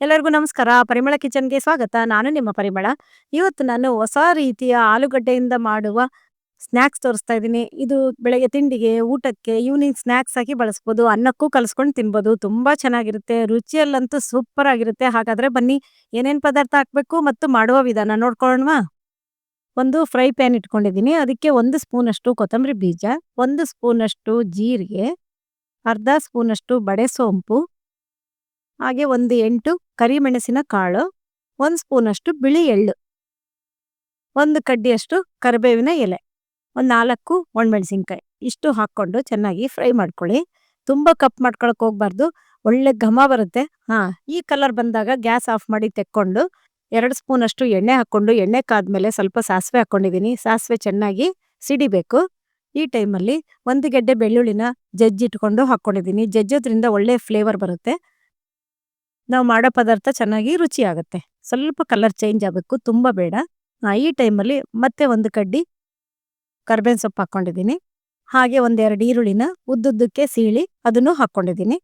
ಎಲ್ಲರಿಗೂ ನಮಸ್ಕಾರ. ಪರಿಮಳ ಕಿಚನ್ಗೆ ಸ್ವಾಗತ. ನಾನು ನಿಮ್ಮ ಪರಿಮಳ. ಇವತ್ತು ನಾನು ಹೊಸ ರೀತಿಯ ಆಲೂಗಡ್ಡೆಯಿಂದ ಮಾಡುವ ಸ್ನ್ಯಾಕ್ಸ್ ತೋರಿಸ್ತಾ ಇದ್ದೀನಿ. ಇದು ಬೆಳಗ್ಗೆ ತಿಂಡಿಗೆ, ಊಟಕ್ಕೆ ಈವ್ನಿಂಗ್ ಸ್ನ್ಯಾಕ್ಸ್ ಆಗಿ ಬಳಸ್ಬೋದು. ಅನ್ನಕ್ಕೂ ಕಲಿಸ್ಕೊಂಡು ತಿನ್ಬೋದು. ತುಂಬಾ ಚೆನ್ನಾಗಿರುತ್ತೆ. ರುಚಿಯಲ್ಲಂತೂ ಸೂಪರ್ ಆಗಿರುತ್ತೆ. ಹಾಗಾದ್ರೆ ಬನ್ನಿ, ಏನೇನು ಪದಾರ್ಥ ಹಾಕಬೇಕು ಮತ್ತು ಮಾಡುವ ವಿಧಾನ ನೋಡ್ಕೊಳ್ಳೋಣವಾ? ಒಂದು ಫ್ರೈ ಪ್ಯಾನ್ ಇಟ್ಕೊಂಡಿದ್ದೀನಿ. ಅದಕ್ಕೆ ಒಂದು ಸ್ಪೂನಷ್ಟು ಕೊತ್ತಂಬರಿ ಬೀಜ, ಒಂದು ಸ್ಪೂನಷ್ಟು ಜೀರಿಗೆ, ಅರ್ಧ ಸ್ಪೂನಷ್ಟು ಬಡೆ ಸೋಂಪು ಹಾಗೆ ಒಂದು ಎಂಟು ಕರಿಮೆಣಸಿನ ಕಾಳು, ಒಂದು ಸ್ಪೂನ್ ಅಷ್ಟು ಬಿಳಿ ಎಳ್ಳು, ಒಂದು ಕಡ್ಡಿಯಷ್ಟು ಕರಿಬೇವಿನ ಎಲೆ, ಒಂದು ನಾಲ್ಕು ಒಣಮೆಣಸಿನ್ಕಾಯಿ. ಇಷ್ಟು ಹಾಕ್ಕೊಂಡು ಚೆನ್ನಾಗಿ ಫ್ರೈ ಮಾಡ್ಕೊಳ್ಳಿ. ತುಂಬ ಕಪ್ ಮಾಡ್ಕೊಳಕ್ ಹೋಗ್ಬಾರ್ದು. ಒಳ್ಳೆ ಘಮ ಬರುತ್ತೆ. ಹಾ, ಈ ಕಲರ್ ಬಂದಾಗ ಗ್ಯಾಸ್ ಆಫ್ ಮಾಡಿ ತೆಕ್ಕೊಂಡು ಎರಡು ಸ್ಪೂನ್ ಅಷ್ಟು ಎಣ್ಣೆ ಹಾಕೊಂಡು ಎಣ್ಣೆ ಕಾದ್ಮೇಲೆ ಸ್ವಲ್ಪ ಸಾಸಿವೆ ಹಾಕೊಂಡಿದೀನಿ ಸಾಸಿವೆ ಚೆನ್ನಾಗಿ ಸಿಡಿಬೇಕು. ಈ ಟೈಮಲ್ಲಿ ಒಂದು ಗೆಡ್ಡೆ ಬೆಳ್ಳುಳ್ಳಿನ ಜಜ್ಜಿಟ್ಕೊಂಡು ಹಾಕ್ಕೊಂಡಿದ್ದೀನಿ ಜಜ್ಜೋದ್ರಿಂದ ಒಳ್ಳೆ ಫ್ಲೇವರ್ ಬರುತ್ತೆ. ನಾವು ಮಾಡೋ ಪದಾರ್ಥ ಚೆನ್ನಾಗಿ ರುಚಿ ಆಗುತ್ತೆ ಸ್ವಲ್ಪ ಕಲರ್ ಚೇಂಜ್ ಆಗಬೇಕು, ತುಂಬ ಬೇಡ. ಈ ಟೈಮಲ್ಲಿ ಮತ್ತೆ ಒಂದು ಕಡ್ಡಿ ಕರ್ಬೇವಿನ ಸೊಪ್ಪು ಹಾಕ್ಕೊಂಡಿದ್ದೀನಿ. ಹಾಗೆ ಒಂದೆರಡು ಈರುಳ್ಳಿನ ಉದ್ದುದ್ದಕ್ಕೆ ಸೀಳಿ ಅದನ್ನು ಹಾಕ್ಕೊಂಡಿದ್ದೀನಿ.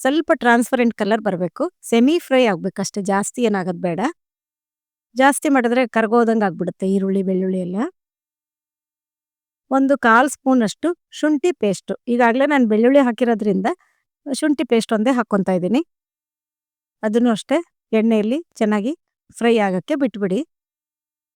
ಸ್ವಲ್ಪ ಟ್ರಾನ್ಸ್ಪರೆಂಟ್ ಕಲರ್ ಬರಬೇಕು. ಸೆಮಿ ಫ್ರೈ ಆಗಬೇಕಷ್ಟೇ ಜಾಸ್ತಿ ಏನಾಗೋದು ಬೇಡ. ಜಾಸ್ತಿ ಮಾಡಿದ್ರೆ ಕರ್ಗೋದಂಗೆ ಆಗ್ಬಿಡುತ್ತೆ ಈರುಳ್ಳಿ, ಬೆಳ್ಳುಳ್ಳಿ ಎಲ್ಲ. ಒಂದು ಕಾಲು ಸ್ಪೂನ್ ಅಷ್ಟು ಶುಂಠಿ ಪೇಸ್ಟು ಈಗಾಗಲೇ ನಾನು ಬೆಳ್ಳುಳ್ಳಿ ಹಾಕಿರೋದ್ರಿಂದ ಶುಂಠಿ ಪೇಸ್ಟ್ ಒಂದೇ ಹಾಕ್ಕೊತಾ ಇದ್ದೀನಿ. ಅದನ್ನು ಅಷ್ಟೇ ಎಣ್ಣೆಯಲ್ಲಿ ಚೆನ್ನಾಗಿ ಫ್ರೈ ಆಗೋಕ್ಕೆ ಬಿಟ್ಬಿಡಿ.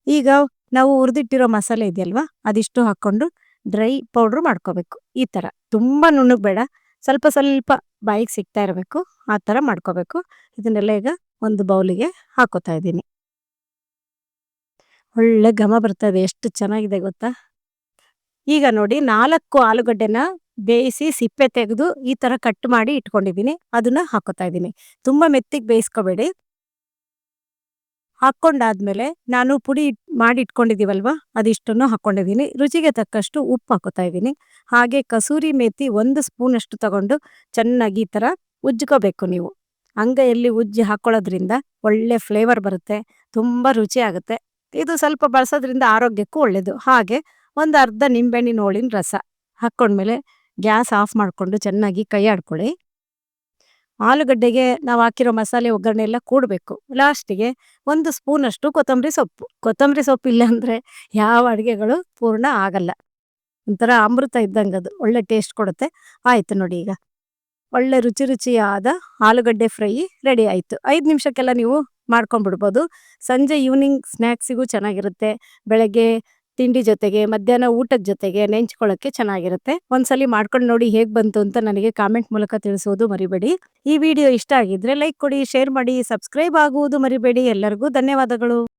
ಈಗ ನಾವು ಹುರಿದಿಟ್ಟಿರೋ ಮಸಾಲೆ ಇದೆಯಲ್ವಾ, ಅದಿಷ್ಟು ಹಾಕೊಂಡು ಡ್ರೈ ಪೌಡ್ರ್ ಮಾಡ್ಕೋಬೇಕು. ಈ ಥರ. ತುಂಬ ನುಣ್ಣಗೆ ಬೇಡ ಸ್ವಲ್ಪ ಸ್ವಲ್ಪ ಬಾಯಿಗೆ ಸಿಗ್ತಾ ಇರಬೇಕು. ಆ ಥರ ಮಾಡ್ಕೋಬೇಕು. ಇದನ್ನೆಲ್ಲ ಈಗ ಒಂದು ಬೌಲಿಗೆ ಹಾಕೋತಾ ಇದ್ದೀನಿ. ಒಳ್ಳೆ ಘಮ ಬರ್ತಾ ಇದೆ ಎಷ್ಟು ಚೆನ್ನಾಗಿದೆ ಗೊತ್ತಾ? ಈಗ ನೋಡಿ ನಾಲ್ಕು ಆಲೂಗಡ್ಡೆನ ಬೇಯಿಸಿ ಸಿಪ್ಪೆ ತೆಗೆದು ಈ ತರ ಕಟ್ ಮಾಡಿ ಇಟ್ಕೊಂಡಿದ್ದೀನಿ. ಅದನ್ನ ಹಾಕೋತಾ ಇದ್ದೀನಿ. ತುಂಬಾ ಮೆತ್ತಿಗೆ ಬೇಯಿಸ್ಕೋಬೇಡಿ. ಹಾಕ್ಕೊಂಡಾದ್ಮೇಲೆ ನಾನು ಪುಡಿ ಮಾಡಿ ಇಟ್ಕೊಂಡಿದೀವಲ್ವಾ ಅದಿಷ್ಟನ್ನು ಹಾಕೊಂಡಿದ್ದೀನಿ ರುಚಿಗೆ ತಕ್ಕಷ್ಟು ಉಪ್ಪು ಹಾಕೋತಾ ಇದ್ದೀನಿ. ಹಾಗೆ ಕಸೂರಿ ಮೇತಿ ಒಂದು ಸ್ಪೂನ್ ಅಷ್ಟು ತಗೊಂಡು ಚೆನ್ನಾಗಿ ಈ ತರ ಉಜ್ಕೋಬೇಕು ನೀವು. ಅಂಗೈಯಲ್ಲಿ ಉಜ್ಜಿ ಹಾಕೊಳ್ಳೋದ್ರಿಂದ ಒಳ್ಳೆ ಫ್ಲೇವರ್ ಬರುತ್ತೆ. ತುಂಬಾ ರುಚಿ ಆಗುತ್ತೆ. ಇದು ಸ್ವಲ್ಪ ಬಳಸೋದ್ರಿಂದ ಆರೋಗ್ಯಕ್ಕೂ ಒಳ್ಳೇದು. ಹಾಗೆ ಒಂದು ಅರ್ಧ ನಿಂಬೆಹಣ್ಣಿನ ಹೋಳಿನ ರಸ ಹಾಕೊಂಡ್ಮೇಲೆ ಗ್ಯಾಸ್ ಆಫ್ ಮಾಡಿಕೊಂಡು ಚೆನ್ನಾಗಿ ಕೈ ಆಡ್ಕೊಳ್ಳಿ. ಆಲೂಗಡ್ಡೆಗೆ ನಾವು ಹಾಕಿರೋ ಮಸಾಲೆ ಒಗ್ಗರಣೆ ಎಲ್ಲ ಕೂಡಬೇಕು. ಲಾಸ್ಟಿಗೆ ಒಂದು ಸ್ಪೂನಷ್ಟು ಕೊತ್ತಂಬರಿ ಸೊಪ್ಪು. ಕೊತ್ತಂಬರಿ ಸೊಪ್ಪು ಇಲ್ಲ ಅಂದರೆ ಯಾವ ಅಡುಗೆಗಳು ಪೂರ್ಣ ಆಗಲ್ಲ. ಒಂಥರ ಅಮೃತ ಇದ್ದಂಗೆ ಅದು. ಒಳ್ಳೆ ಟೇಸ್ಟ್ ಕೊಡುತ್ತೆ. ಆಯಿತು ನೋಡಿ ಈಗ. ಒಳ್ಳೆ ರುಚಿ ರುಚಿಯಾದ ಆಲೂಗಡ್ಡೆ ಫ್ರೈ ರೆಡಿ ಆಯಿತು. ಐದು ನಿಮಿಷಕ್ಕೆಲ್ಲ ನೀವು ಮಾಡ್ಕೊಂಡ್ಬಿಡ್ಬೋದು. ಸಂಜೆ ಈವ್ನಿಂಗ್ ಸ್ನ್ಯಾಕ್ಸಿಗೂ ಚೆನ್ನಾಗಿರುತ್ತೆ. ಬೆಳಗ್ಗೆ ತಿಂಡಿ ಜೊತೆಗೆ, ಮಧ್ಯಾಹ್ನ ಊಟದ ಜೊತೆಗೆ ನೆಂಚ್ಕೊಳ್ಳೋಕೆ ಚೆನ್ನಾಗಿರುತ್ತೆ. ಒಂದ್ಸಲಿ ಮಾಡ್ಕೊಂಡು ನೋಡಿ ಹೇಗ್ ಬಂತು ಅಂತ ನನಗೆ ಕಾಮೆಂಟ್ ಮೂಲಕ ತಿಳಿಸೋದು ಮರಿಬೇಡಿ. ಈ ವಿಡಿಯೋ ಇಷ್ಟ ಆಗಿದ್ರೆ ಲೈಕ್ ಕೊಡಿ, ಶೇರ್ ಮಾಡಿ, ಸಬ್ಸ್ಕ್ರೈಬ್ ಆಗುವುದು ಮರಿಬೇಡಿ. ಎಲ್ಲರಿಗೂ ಧನ್ಯವಾದಗಳು.